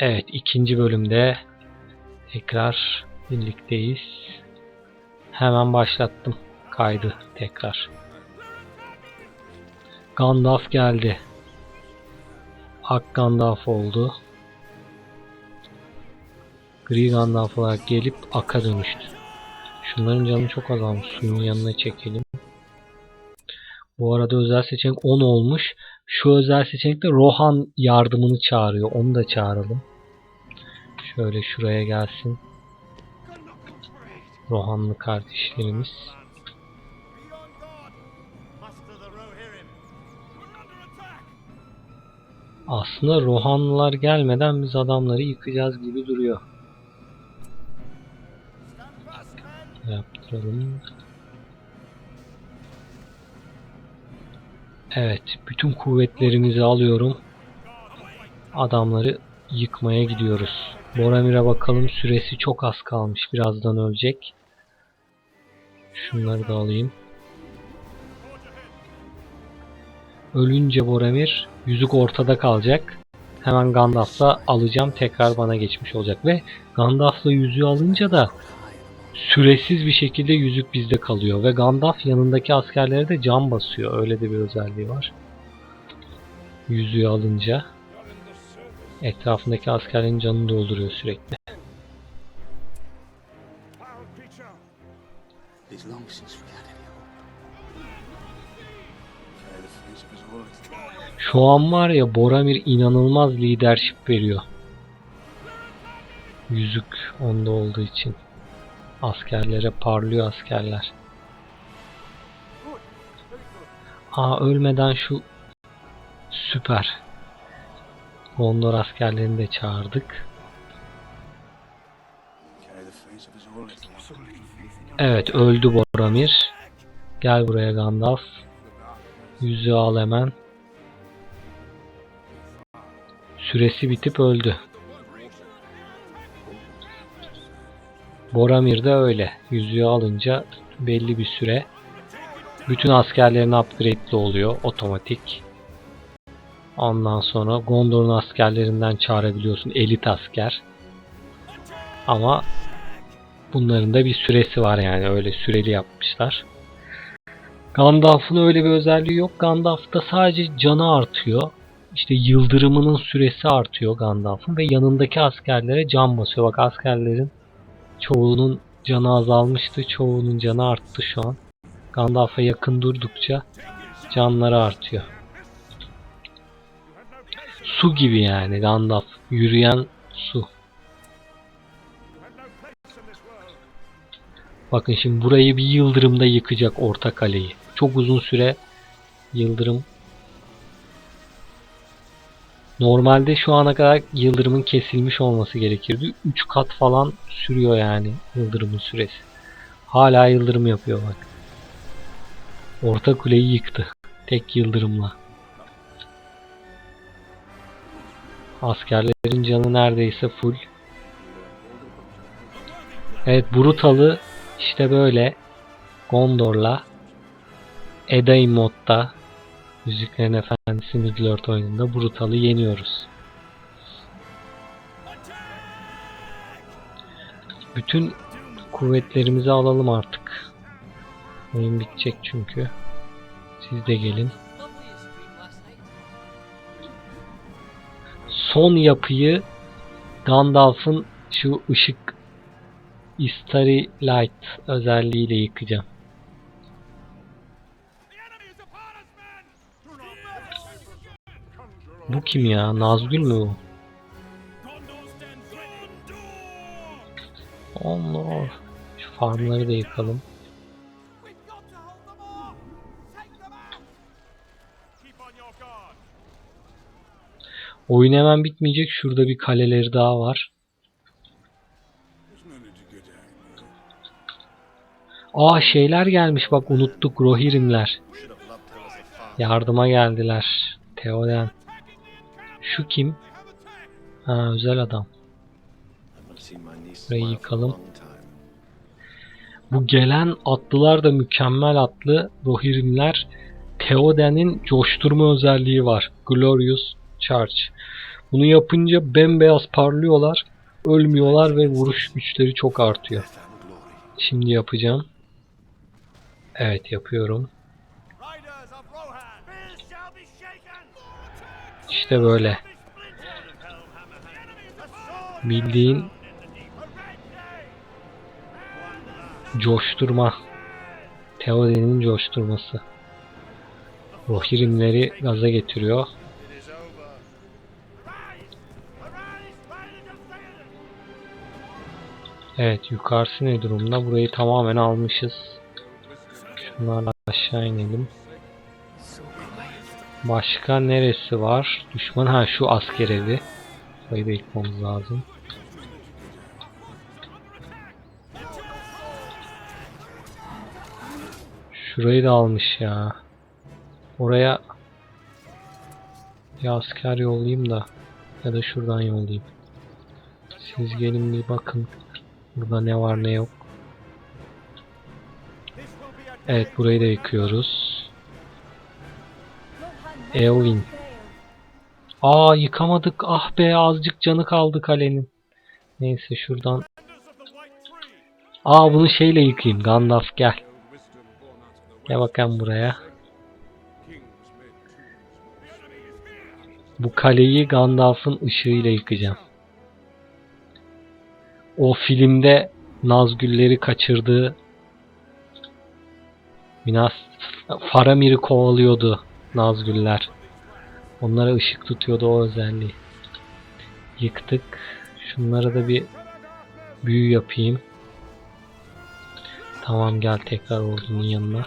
Evet ikinci bölümde tekrar birlikteyiz. Hemen başlattım kaydı tekrar. Gandalf geldi. Ak Gandalf oldu. Gri Gandalf olarak gelip Ak'a dönüştü. Şunların canı çok azalmış. Suyun yanına çekelim. Bu arada özel seçenek 10 olmuş. Şu özel seçenekte Rohan yardımını çağırıyor. Onu da çağıralım. Şöyle şuraya gelsin. Rohanlı kardeşlerimiz. Aslında Rohanlılar gelmeden biz adamları yıkacağız gibi duruyor. Yaptıralım. Evet, bütün kuvvetlerimizi alıyorum. Adamları yıkmaya gidiyoruz. Boromir'e bakalım süresi çok az kalmış. Birazdan ölecek. Şunları da alayım. Ölünce Boromir yüzük ortada kalacak. Hemen Gandalf'la alacağım. Tekrar bana geçmiş olacak. Ve Gandalf'la yüzüğü alınca da süresiz bir şekilde yüzük bizde kalıyor. Ve Gandalf yanındaki askerlere de can basıyor. Öyle de bir özelliği var. Yüzüğü alınca etrafındaki askerlerin canını dolduruyor sürekli. Şu an var ya Boromir inanılmaz lidership veriyor. Yüzük onda olduğu için. Askerlere parlıyor askerler. Aa ölmeden şu süper. Gondor askerlerini de çağırdık. Evet öldü Boromir. Gel buraya Gandalf. Yüzüğü al hemen. Süresi bitip öldü. Boromir de öyle. Yüzüğü alınca belli bir süre bütün askerlerin upgrade'li oluyor otomatik. Ondan sonra Gondor'un askerlerinden çağırabiliyorsun elit asker. Ama Bunların da bir süresi var yani öyle süreli yapmışlar. Gandalf'ın öyle bir özelliği yok. Gandalf'ta sadece canı artıyor. İşte yıldırımının süresi artıyor Gandalf'ın ve yanındaki askerlere can basıyor. Bak askerlerin çoğunun canı azalmıştı. Çoğunun canı arttı şu an. Gandalf'a yakın durdukça canları artıyor. Su gibi yani Gandalf. Yürüyen su. Bakın şimdi burayı bir yıldırımda yıkacak orta kaleyi. Çok uzun süre yıldırım. Normalde şu ana kadar yıldırımın kesilmiş olması gerekirdi. 3 kat falan sürüyor yani yıldırımın süresi. Hala yıldırım yapıyor bak. Orta kuleyi yıktı. Tek yıldırımla. Askerlerin canı neredeyse full. Evet Brutal'ı işte böyle Gondor'la Edain modda Müziklerin Efendisi Middle-earth oyununda Brutal'ı yeniyoruz. Bütün kuvvetlerimizi alalım artık. Oyun bitecek çünkü. Siz de gelin. Son yapıyı Gandalf'ın şu ışık Starry Light özelliğiyle yıkacağım. Bu kim ya? Nazgül mü bu? Allah. Şu farmları da yıkalım. Oyun hemen bitmeyecek. Şurada bir kaleleri daha var. Aa şeyler gelmiş bak unuttuk Rohirrimler. Yardıma geldiler. Theoden. Şu kim? Ha özel adam. Burayı yıkalım. Bu gelen atlılar da mükemmel atlı. Rohirrimler Theoden'in coşturma özelliği var. Glorious Charge. Bunu yapınca bembeyaz parlıyorlar. Ölmüyorlar ve vuruş güçleri çok artıyor. Şimdi yapacağım. Evet yapıyorum. İşte böyle. Bildiğin coşturma. Theoden'in coşturması. Rohirrimleri gaza getiriyor. Evet yukarısı ne durumda? Burayı tamamen almışız. Şunlarla aşağı inelim. Başka neresi var? Düşman ha şu asker evi. Burayı da lazım. Şurayı da almış ya. Oraya bir asker yollayayım da ya da şuradan yollayayım. Siz gelin bir bakın. Burada ne var ne yok. Evet burayı da yıkıyoruz. Eowyn. Aa yıkamadık. Ah be azıcık canı kaldı kalenin. Neyse şuradan. Aa bunu şeyle yıkayayım. Gandalf gel. Gel bakalım buraya. Bu kaleyi Gandalf'ın ışığıyla yıkacağım. O filmde Nazgülleri kaçırdığı Minas Faramir'i kovalıyordu Nazgüller. Onlara ışık tutuyordu o özelliği. Yıktık. Şunlara da bir büyü yapayım. Tamam gel tekrar ordunun yanına.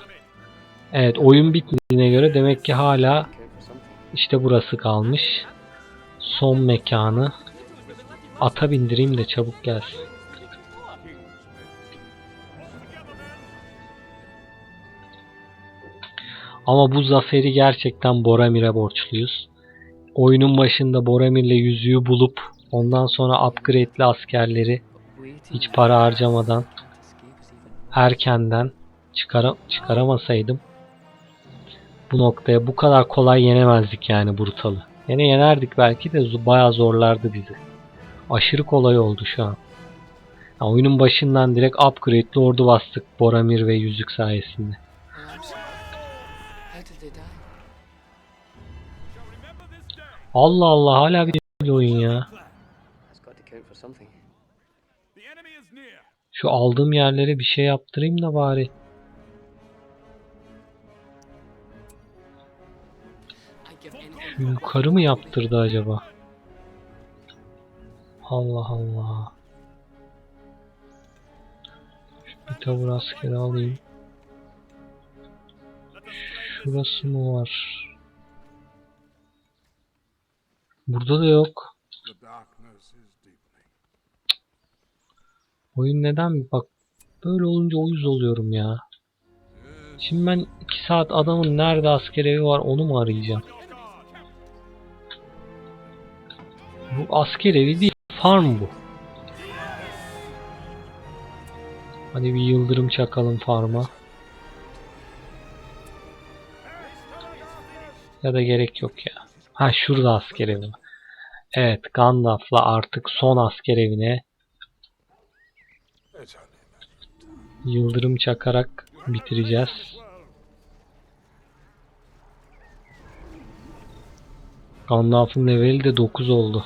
Evet oyun bitmediğine göre demek ki hala işte burası kalmış. Son mekanı. Ata bindireyim de çabuk gelsin. Ama bu zaferi gerçekten Boromir'e borçluyuz. Oyunun başında Boromir'le yüzüğü bulup ondan sonra upgrade'li askerleri hiç para harcamadan erkenden çıkara çıkaramasaydım bu noktaya bu kadar kolay yenemezdik yani Brutal'ı. Yine yenerdik belki de bayağı zorlardı bizi. Aşırı kolay oldu şu an. Ya oyunun başından direkt upgrade'li ordu bastık Boromir ve yüzük sayesinde. Allah Allah hala bir oyun ya. Şu aldığım yerlere bir şey yaptırayım da bari. Şu yukarı mı yaptırdı acaba? Allah Allah. Bir tavır askeri alayım. Şurası mı var? Burada da yok. Oyun neden bak böyle olunca uyuz oluyorum ya. Şimdi ben 2 saat adamın nerede asker evi var onu mu arayacağım? Bu asker evi değil farm bu. Hadi bir yıldırım çakalım farma. Ya da gerek yok ya. Ha şurada asker evi. Evet Gandalf'la artık son asker evine Yıldırım çakarak bitireceğiz. Gandalf'ın leveli de 9 oldu.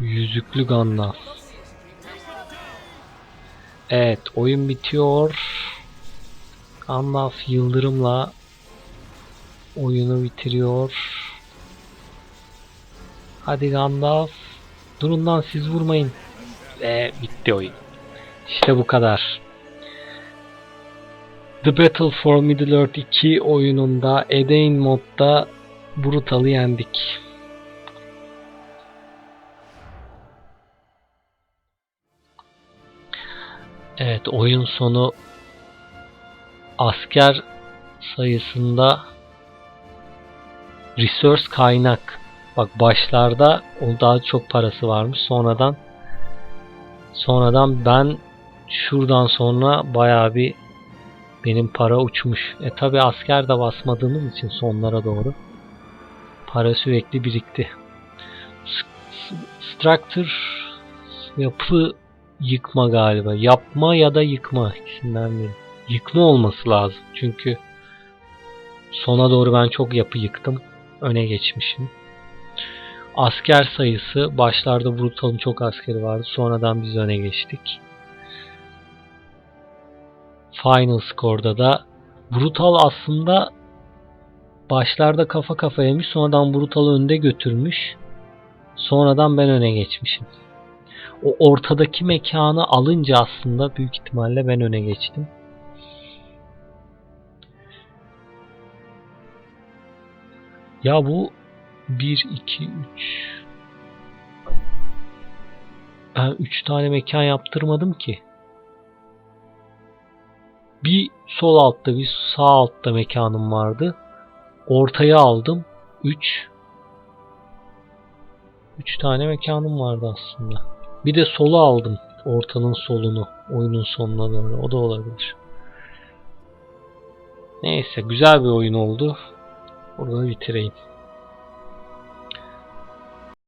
Yüzüklü Gandalf. Evet oyun bitiyor. Gandalf yıldırımla oyunu bitiriyor. Hadi Gandalf. Durun lan siz vurmayın. Ve bitti oyun. İşte bu kadar. The Battle for Middle-earth 2 oyununda Edain modda Brutal'ı yendik. Evet oyun sonu asker sayısında resource kaynak bak başlarda o daha çok parası varmış sonradan sonradan ben şuradan sonra bayağı bir benim para uçmuş. E tabi asker de basmadığımız için sonlara doğru. Para sürekli birikti. Structure yapı yıkma galiba. Yapma ya da yıkma ikisinden biri. Yıkma olması lazım. Çünkü sona doğru ben çok yapı yıktım. Öne geçmişim. Asker sayısı başlarda Brutal'ın çok askeri vardı. Sonradan biz öne geçtik. Final score'da da Brutal aslında başlarda kafa kafayaymış. Sonradan Brutal'ı önde götürmüş. Sonradan ben öne geçmişim. O ortadaki mekanı alınca aslında büyük ihtimalle ben öne geçtim. Ya bu 1, 2, 3 Ben 3 tane mekan yaptırmadım ki. Bir sol altta bir sağ altta mekanım vardı. Ortaya aldım. 3 3 tane mekanım vardı aslında. Bir de solu aldım. Ortanın solunu. Oyunun sonuna doğru. O da olabilir. Neyse güzel bir oyun oldu. Burada bitireyim.